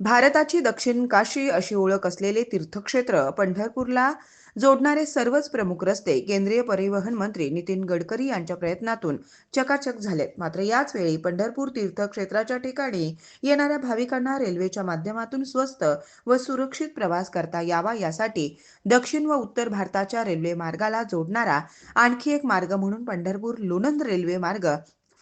भारताची दक्षिण काशी अशी ओळख असलेले तीर्थक्षेत्र पंढरपूरला जोडणारे सर्वच प्रमुख रस्ते केंद्रीय परिवहन मंत्री नितीन गडकरी यांच्या प्रयत्नातून चकाचक झालेत. मात्र याच वेळी पंढरपूर तीर्थक्षेत्राच्या ठिकाणी येणाऱ्या भाविकांना रेल्वेच्या माध्यमातून स्वस्त व सुरक्षित प्रवास करता यावा यासाठी दक्षिण व उत्तर भारताच्या रेल्वे मार्गाला जोडणारा आणखी एक मार्ग म्हणून पंढरपूर लोणंद रेल्वे मार्ग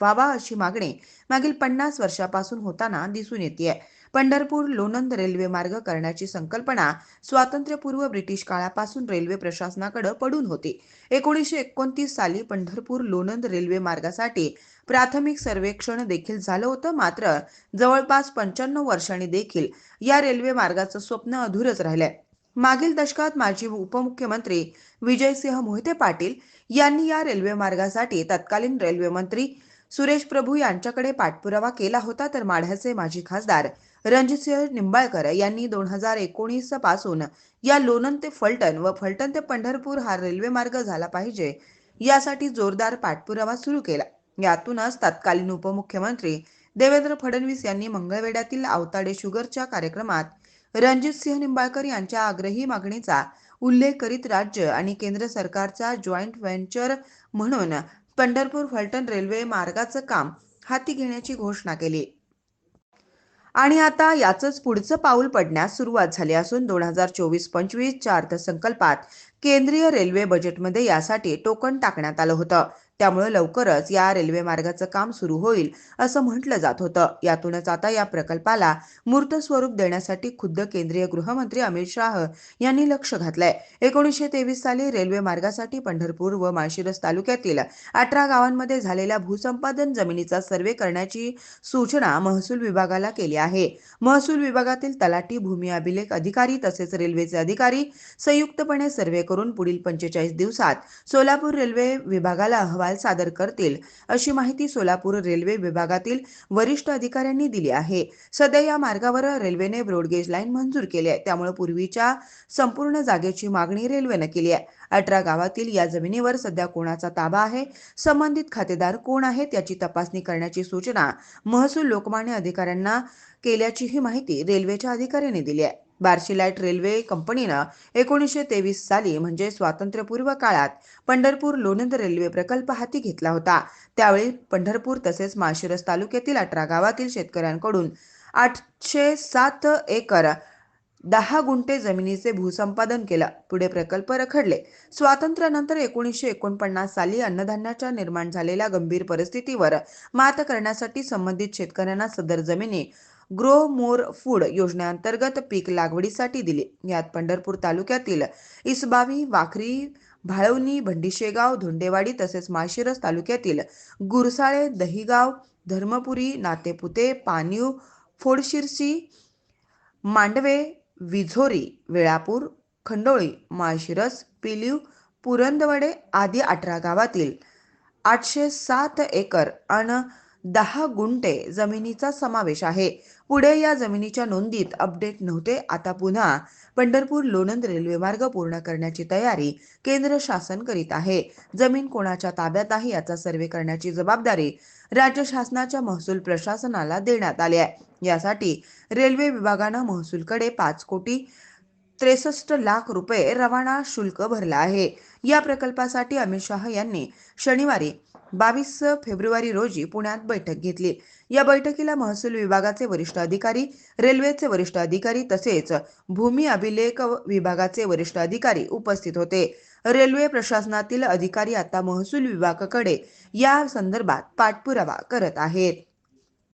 व्हावा अशी मागणी मागील पन्नास वर्षापासून होताना दिसून येते पंढरपूर लोणंद रेल्वे मार्ग करण्याची संकल्पना स्वातंत्र्यपूर्व ब्रिटिश काळापासून रेल्वे प्रशासनाकडे पडून होती. एकोणीसशे एकोणतीस साली पंढरपूर लोणंद रेल्वे मार्गासाठी प्राथमिक सर्वेक्षण देखील झालं होतं मात्र जवळपास पंच्याण्णव वर्षांनी देखील या रेल्वे मार्गाचं स्वप्न अधुरच राहिलंय. मागील दशकात माजी उपमुख्यमंत्री विजयसिंह मोहिते पाटील यांनी या रेल्वे मार्गासाठी तत्कालीन रेल्वे मंत्री सुरेश प्रभू यांच्याकडे पाठपुरावा केला होता तर माढ्याचे माजी खासदार रणजितसिंह निंबाळकर यांनी दोन हजार एकोणीसपासून या लोणंद ते फलटण व फलटण ते पंढरपूर हा रेल्वे मार्ग झाला पाहिजे यासाठी जोरदार पाठपुरावा सुरू केला. यातूनच तत्कालीन उपमुख्यमंत्री देवेंद्र फडणवीस यांनी मंगळवेढ्यातील आवताडे शुगरच्या कार्यक्रमात रणजितसिंह निंबाळकर यांच्या आग्रही मागणीचा उल्लेख करीत राज्य आणि केंद्र सरकारचा जॉईंट व्हेंचर म्हणून पंढरपूर फलटण रेल्वे मार्गाचं काम हाती घेण्याची घोषणा केली. आणि आता याचंच पुढचं पाऊल पडण्यास सुरुवात झाली असून दोन हजार चोवीस पंचवीसच्या अर्थसंकल्पात केंद्रीय रेल्वे बजेटमध्ये यासाठी टोकन टाकण्यात आलं होतं. त्यामुळे लवकरच या रेल्वे मार्गाचं काम सुरू होईल असं म्हटलं जात होतं. यातूनच आता या प्रकल्पाला मूर्त स्वरूप देण्यासाठी खुद्द केंद्रीय गृहमंत्री अमित शाह यांनी लक्ष घातलंय. एकोणीसशे तेवीस साली रेल्वे मार्गासाठी पंढरपूर व माळशिरस तालुक्यातील अठरा गावांमध्ये झालेल्या भूसंपादन जमिनीचा सर्वे करण्याची सूचना महसूल विभागाला केली आहे. महसूल विभागातील तलाठी भूमी अभिलेख अधिकारी तसेच रेल्वेचे अधिकारी संयुक्तपणे सर्वे करून पुढील पंचेचाळीस दिवसात सोलापूर रेल्वे विभागाला अहवाल सादर करतील अशी माहिती सोलापूर रेल्वे विभागातील वरिष्ठ अधिकाऱ्यांनी दिली आहे. सध्या या मार्गावर रेल्वेने ब्रॉडगेज लाईन मंजूर केली आहे. त्यामुळे पूर्वीच्या संपूर्ण जागेची मागणी रेल्वेनं केली आहे. अठरा गावातील या जमिनीवर सध्या कोणाचा ताबा आहे? संबंधित खातेदार कोण आहेत? याची तपासणी करण्याची सूचना महसूल लोकमान्य अधिकाऱ्यांना केल्याची ही माहिती रेल्वेच्या अधिकाऱ्यांनी दिली आहे. बार्शीलाईट रेल्वे कंपनीनं एकोणीसशे तेवीस साली म्हणजे स्वातंत्र्यपूर्व काळात पंढरपूर लोणंद रेल्वे प्रकल्प हाती घेतला होता. त्यावेळी पंढरपूर तसेच माळशिरस तालुक्यातील अठरा गावातील शेतकऱ्यांकडून आठशे सात एकर दहा गुंठे जमिनीचे भूसंपादन केलं. पुढे प्रकल्प रखडले. स्वातंत्र्यानंतर एकोणीसशे एकोणपन्नास साली अन्नधान्याच्या निर्माण झालेल्या गंभीर परिस्थितीवर मात करण्यासाठी संबंधित शेतकऱ्यांना सदर जमिनी ग्रो मोर फूड योजनेअंतर्गत पीक लागवडीसाठी दिले. यात पंढरपूर तालुक्यातील इसबावी वाखरी भाळवणी भंडीशेगाव धोंडेवाडी तसेच माळशिरस तालुक्यातील गुरसाळे दहिगाव धर्मपुरी नातेपुते पानीव फोडशिरसी मांडवे विझोरी वेळापूर खंडोळी माळशिरस पिलीव पुरंदवडे आदी अठरा गावातील आठशे सात एकर अन दहा गुंठे जमिनीचा समावेश आहे. पुढे या जमिनीच्या नोंदीत अपडेट नव्हते आता पुन्हा पंढरपूर लोणंद रेल्वे मार्ग पूर्ण करण्याची तयारी केंद्र शासन करीत आहे. जमीन कोणाच्या ताब्यात आहे याचा सर्वे करण्याची जबाबदारी राज्य शासनाच्या महसूल प्रशासनाला देण्यात आली आहे. यासाठी रेल्वे विभागानं महसूलकडे पाच कोटी त्रेसष्ट लाख रुपये रवाना शुल्क भरला आहे. या प्रकल्पासाठी अमित शाह यांनी शनिवारी बावीस फेब्रुवारी रोजी पुण्यात बैठक घेतली. या बैठकीला महसूल विभागाचे वरिष्ठ अधिकारी रेल्वेचे वरिष्ठ अधिकारी तसेच भूमी अभिलेख विभागाचे वरिष्ठ अधिकारी उपस्थित होते. रेल्वे प्रशासनातील अधिकारी आता महसूल विभागाकडे या संदर्भात पाठपुरावा करत आहेत.